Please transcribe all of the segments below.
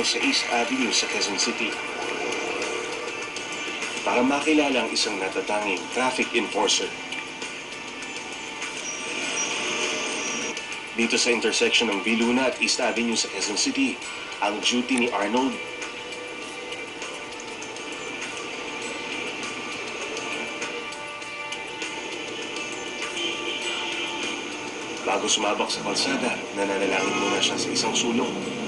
sa East Avenue sa Quezon City. Para makilala ang isang natatanging traffic enforcer. Dito sa intersection ng Viluna at East Avenue sa Quezon City, ang duty ni Arnold Bago sumabak sa kalsada, nananalangin muna siya sa isang sulong.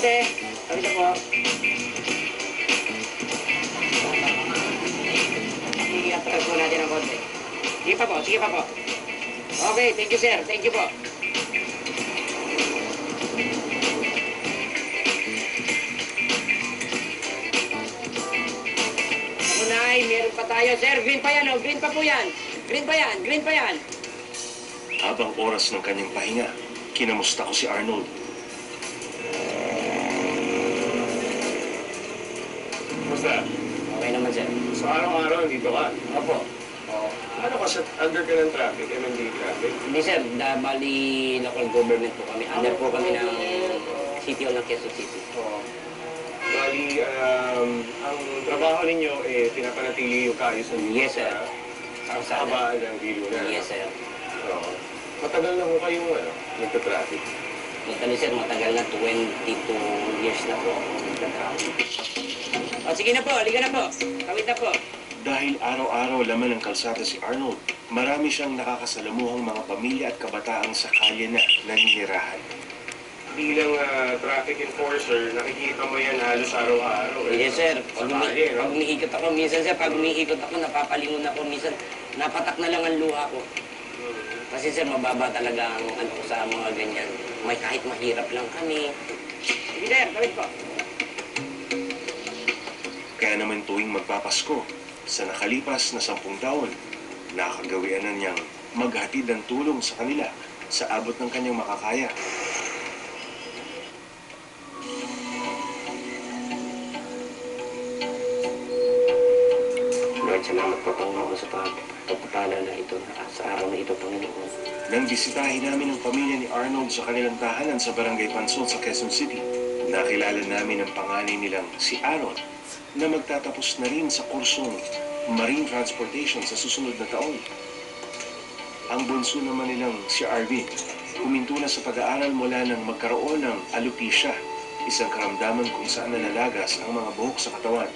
Timote, kami na po. Atras po natin ang konti. Sige pa po, sige pa po. Okay, thank you sir, thank you po. Ay, meron pa tayo. Sir, green pa yan, oh. green pa po yan. Green pa yan, green pa yan. Habang oras ng kanyang pahinga, kinamusta ko si Arnold. Basta, Okay naman sir. sa araw-araw dito ka. Opo. Ano ka sa under ka ng traffic, MMD traffic? Hindi sir, da, bali local government po kami. Under po kami ng City of ng Quezon City. Oo. Bali, um, ang trabaho ninyo, eh, pinapanatili yung kaayusan dito Yes, sir. sa sa kabaan ng Gilo na. Yes sir. Oo. Matagal na ho kayong ano, nagka-traffic. Matagal sir, matagal na 22 years na po. O sige na po, halika na po. Kawit na po. Dahil araw-araw laman ng kalsada si Arnold, marami siyang nakakasalamuhang mga pamilya at kabataang sa kalye na naninirahan. Bilang ah, traffic enforcer, nakikita mo yan halos araw-araw. eh. Yes sir, pag, umi kalye, no? pag umiikot ako, minsan sir, pag umiikot ako, napapalingon ako, minsan napatak na lang ang luha ko. Kasi sir, mababa talaga ang ano ko sa mga ganyan. May kahit mahirap lang kami. Sige sir, kawit po. Kaya naman tuwing magpapasko, sa nakalipas na sampung taon, nakagawian na niyang maghatid ng tulong sa kanila sa abot ng kanyang makakaya. Panginoon sa pag- pagpapala na ito sa araw na ito, Panginoon. Nang bisitahin namin ang pamilya ni Arnold sa kanilang tahanan sa Barangay Pansol sa Quezon City, nakilala namin ang panganay nilang si Aaron na magtatapos na rin sa kursong Marine Transportation sa susunod na taon. Ang bunso naman nilang si Arvin, huminto na sa pag-aaral mula nang magkaroon ng alopecia, isang karamdaman kung saan nalalagas ang mga buhok sa katawan.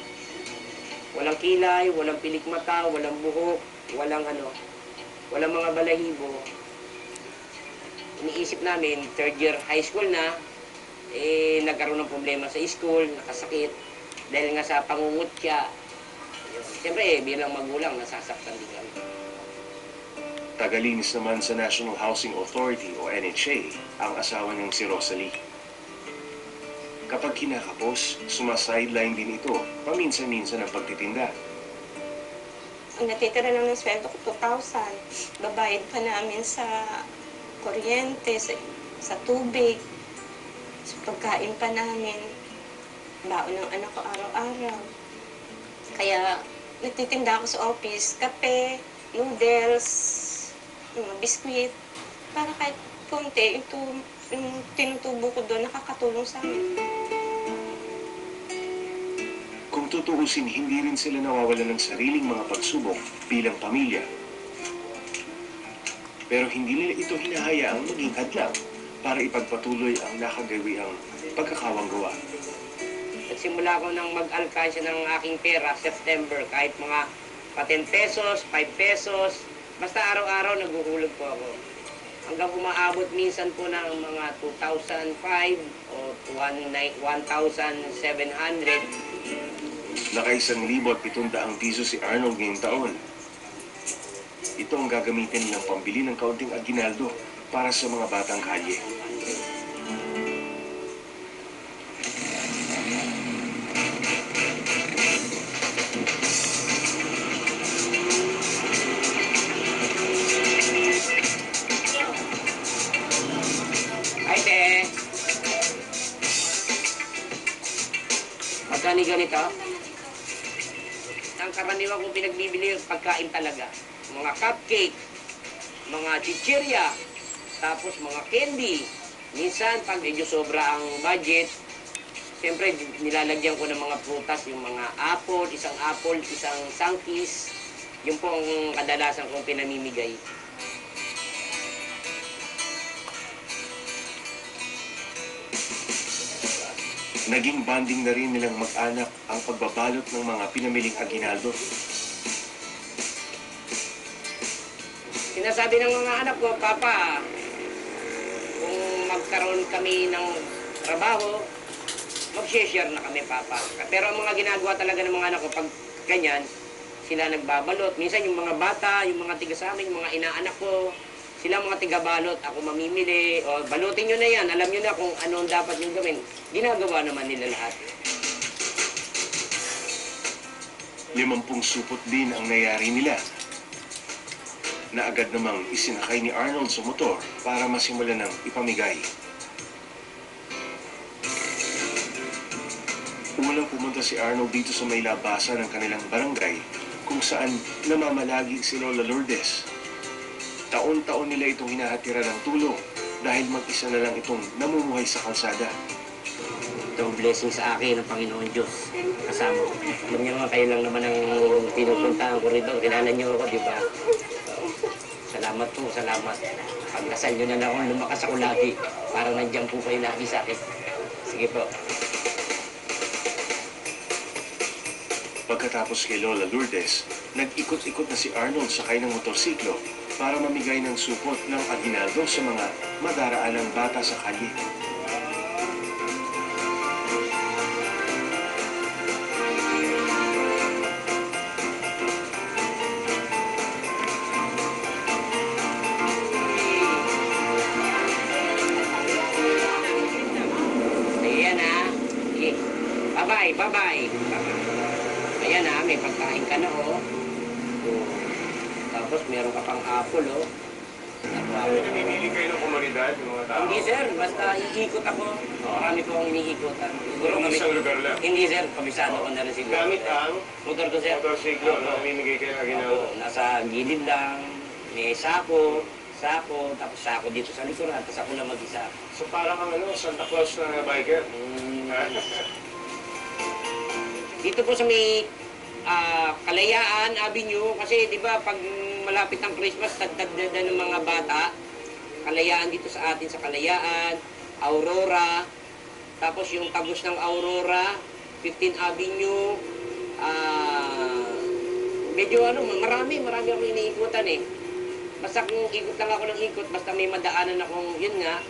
Walang kilay, walang pilik mata, walang buhok, walang ano, walang mga balahibo. Iniisip namin, third year high school na, eh, nagkaroon ng problema sa school, nakasakit, dahil nga sa pangungutya. Siyempre, eh, bilang magulang, nasasaktan din kami. Tagalinis naman sa National Housing Authority o NHA ang asawa niyang si Rosalie. Kapag kinakapos, sumasideline din ito paminsan-minsan ang pagtitinda. Ang natitira lang ng sweldo ko, 2,000. Babayad pa namin sa kuryente, sa, sa tubig, sa pagkain pa namin. Baon ng anak ko araw-araw. Kaya nagtitinda ako sa office, kape, noodles, mga biskwit. Para kahit konti, tu- yung tinutubo ko doon, nakakatulong sa amin. Tutuusin, hindi rin sila nawawalan ng sariling mga pagsubok bilang pamilya. Pero hindi nila ito hinahayaang maging hadlang para ipagpatuloy ang nakagawiang pagkakawanggawa. Nagsimula ko nang mag-alkansya ng aking pera, September, kahit mga pa 10 pesos, 5 pesos, basta araw-araw naguhulog po ako. Hanggang umaabot minsan po ng mga 2005 o 1,700. Nakaisang libo at pitundaang piso si Arnold ngayong taon. Ito ang gagamitin nilang pambili ng kaunting aginaldo para sa mga batang kalye. Ang karaniwan kong pinagbibili yung pagkain talaga. Mga cupcake, mga chichirya, tapos mga candy. Minsan, pag medyo sobra ang budget, siyempre nilalagyan ko ng mga prutas, yung mga apple, isang apple, isang sangkis. Yun po ang kadalasan kong pinamimigay. Naging banding na rin nilang mag-anak ang pagbabalot ng mga pinamiling aginaldo. Sinasabi ng mga anak ko, Papa, kung magkaroon kami ng trabaho, mag-share na kami, Papa. Pero ang mga ginagawa talaga ng mga anak ko, pag ganyan, sila nagbabalot. Minsan yung mga bata, yung mga tiga sa amin, yung mga inaanak ko, sila mga tiga-balot, ako mamimili, o balutin nyo na yan, alam nyo na kung ano ang dapat nyo gawin. Ginagawa naman nila lahat. Limampung supot din ang nayari nila na agad namang isinakay ni Arnold sa motor para masimulan ng ipamigay. Unang pumunta si Arnold dito sa may labasan ng kanilang barangay kung saan namamalagi si Lola Lourdes. Taon-taon nila itong hinahatiran ng tulong dahil mag-isa na lang itong namumuhay sa kalsada. Ito blessing sa akin ng Panginoon Diyos. Kasama ko. Alam niyo nga, kayo lang naman ang pinupuntahan ko rito. Kilala niyo ako, di ba? Salamat po, salamat. Pagdasal niyo na lang ako, lumakas ako lagi. Para nandiyan po kayo lagi sa akin. Sige po. Pagkatapos kay Lola Lourdes, nag-ikot-ikot na si Arnold sakay ng motorsiklo para mamigay ng supot ng aginaldo sa mga madaraanang bata sa kalye. Sige. Bye-bye, bye-bye. Ayan ha, may pagkain ka na. Oh. Meron ka pang apple oh. Ay, namimili kayo ng komunidad, yung mga tao. Hindi sir, basta iikot ako. Marami po akong iniikutan. Siguro Yung kami... isang lugar lang. Hindi sir, kabisado ko na rin siguro. Gamit ang Motor ko sir. motorsiklo, Opo. namimigay kayo ng Opo, ginagawa. nasa gilid lang. May sako, sako, tapos sako dito sa likuran, tapos ako na mag-isa. So parang kang ano, Santa Claus na biker. Mm? Dito po sa may ah, Kalayaan Avenue, kasi di ba pag malapit ang Christmas, tagtagdadan ng mga bata. Kalayaan dito sa atin sa Kalayaan, Aurora, tapos yung tagos ng Aurora, 15 Avenue, ah, medyo ano, marami, marami akong iniikutan eh. Basta kung ikot lang ako ng ikot, basta may madaanan akong, yun nga,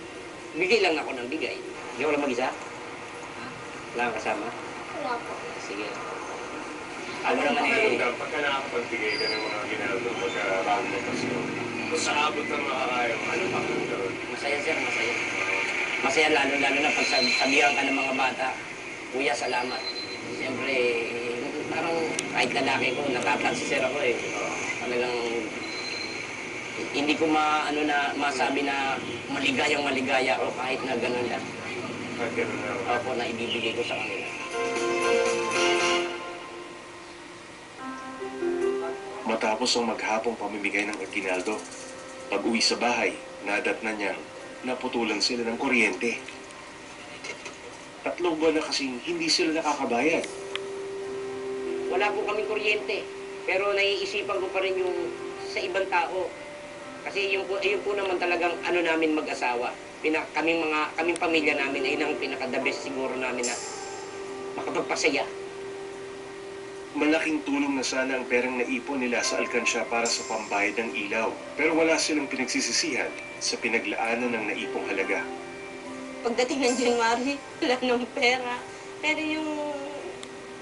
bigay lang ako ng bigay. Hindi ko lang mag-isa? Wala kasama? Wala po. Sige. Ano naman eh, pagka nakapagbigay ka ng mga ginagawa pagka bago mo Pasko? Kung sa abot ng makakaya mo, ano pakiramdam? masaya sir, masaya. Masaya lalo-lalo na pag sab- sabihan ka ng mga bata, Kuya, salamat. Siyempre, parang kahit lalaki ko, natatansi sir ako eh. Talagang hindi ko ma, ano na, masabi na maligayang maligaya ako kahit na ganun lang. At gano'n na. Opo, na ibibigay ko sa kanila. Matapos ang maghapong pamimigay ng aginaldo, pag uwi sa bahay, nadat na niyang naputulan sila ng kuryente. Tatlong buwan na kasing hindi sila nakakabayad. Wala po kaming kuryente, pero naiisipan ko pa rin yung sa ibang tao. Kasi yung po, yun po naman talagang ano namin mag-asawa. Kaming mga, kaming pamilya namin ay nang pinaka-the best siguro namin na makapagpasaya. Malaking tulong na sana ang perang naipon nila sa alkansya para sa pambayad ng ilaw. Pero wala silang pinagsisisihan sa pinaglaanan ng naipong halaga. Pagdating ng January, wala ng pera. Pero yung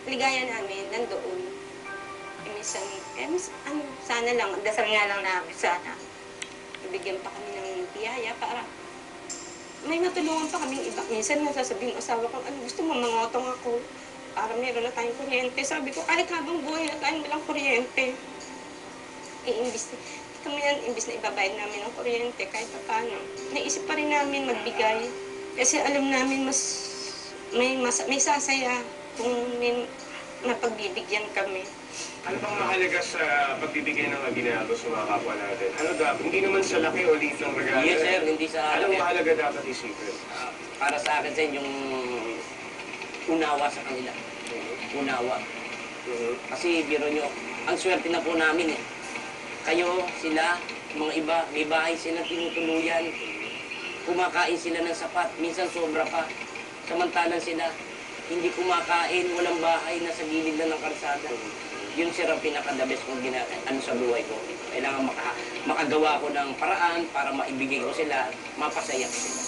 ligaya namin, nandoon. Eh, minsan, eh, mis- ano, sana lang, dasal nga lang namin sana. Bibigyan pa kami ng biyaya para may matulungan pa kaming iba. Minsan nasasabihin ng asawa ko, ano gusto mo, mangotong ako. Para meron na tayong kuryente. Sabi ko, kahit habang buhay na tayong walang kuryente. Eh, imbis, kami yan, imbis na ibabayad namin ng kuryente, kahit pa paano. Naisip pa rin namin magbigay. Kasi alam namin mas, may, mas, may sasaya kung may mapagbibigyan kami. Ano bang mahalaga sa pagbibigay ng aginaldo sa mga kapwa natin? Ano dapat? Hindi naman sa laki o liit ng regalo. Yes, sir. Hindi sa Anong akin. mahalaga dapat isipin? Ah, para sa akin, sir, yung unawa sa kanila. Unawa. Mhm. Kasi biro nyo, ang swerte na po namin eh. Kayo, sila, mga iba, may bahay silang tinutuluyan. Kumakain sila ng sapat, minsan sobra pa. Samantalang sila, hindi kumakain, walang bahay, nasa gilid lang ng kalsada. Yun sir ang pinaka-the best kong gina ano sa buhay ko. Kailangan maka, makagawa ko ng paraan para maibigay ko sila, mapasaya ko sila.